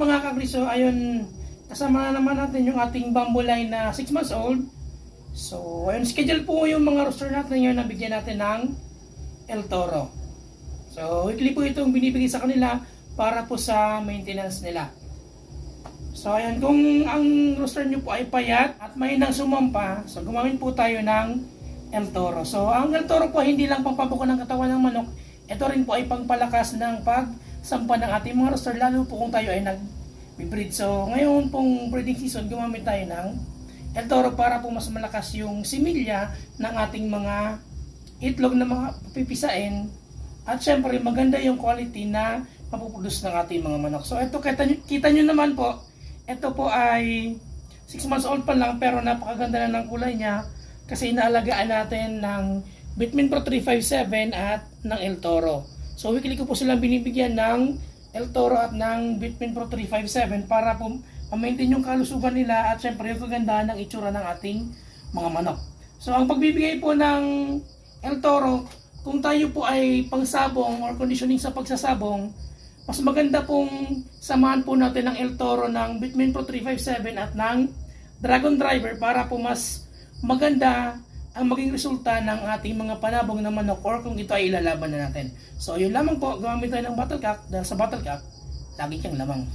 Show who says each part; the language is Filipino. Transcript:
Speaker 1: Mga kakriso, ayun, kasama na naman natin yung ating bamboo line na 6 months old. So, ayun, schedule po yung mga rooster natin ngayon na bigyan natin ng El Toro. So, weekly po itong binibigay sa kanila para po sa maintenance nila. So, ayan, kung ang rooster nyo po ay payat at may nang sumampa, so gumamit po tayo ng El Toro. So, ang El Toro po hindi lang pampabuko ng katawan ng manok, ito rin po ay pangpalakas ng pagsampa ng ating mga rooster, lalo po kung tayo ay nag-breed. So, ngayon pong breeding season, gumamit tayo ng El Toro para po mas malakas yung similya ng ating mga itlog na mga pipisain at syempre maganda yung quality na mapuproduce ng ating mga manok. So ito kita, nyo- kita nyo naman po, ito po ay 6 months old pa lang pero napakaganda na ng kulay niya kasi inaalagaan natin ng Bitmin Pro 357 at ng El Toro. So weekly ko po silang binibigyan ng El Toro at ng Bitmin Pro 357 para po ma-maintain yung kalusugan nila at syempre yung kagandahan ng itsura ng ating mga manok. So ang pagbibigay po ng El Toro, kung tayo po ay pangsabong or conditioning sa pagsasabong, mas maganda pong samahan po natin ng El Toro ng Bitmin Pro 357 at ng Dragon Driver para po mas maganda ang maging resulta ng ating mga panabong na manok or kung ito ay ilalaban na natin. So yun lamang po, gumamit tayo ng Battlecock dahil sa Battlecock, lagi kang lamang.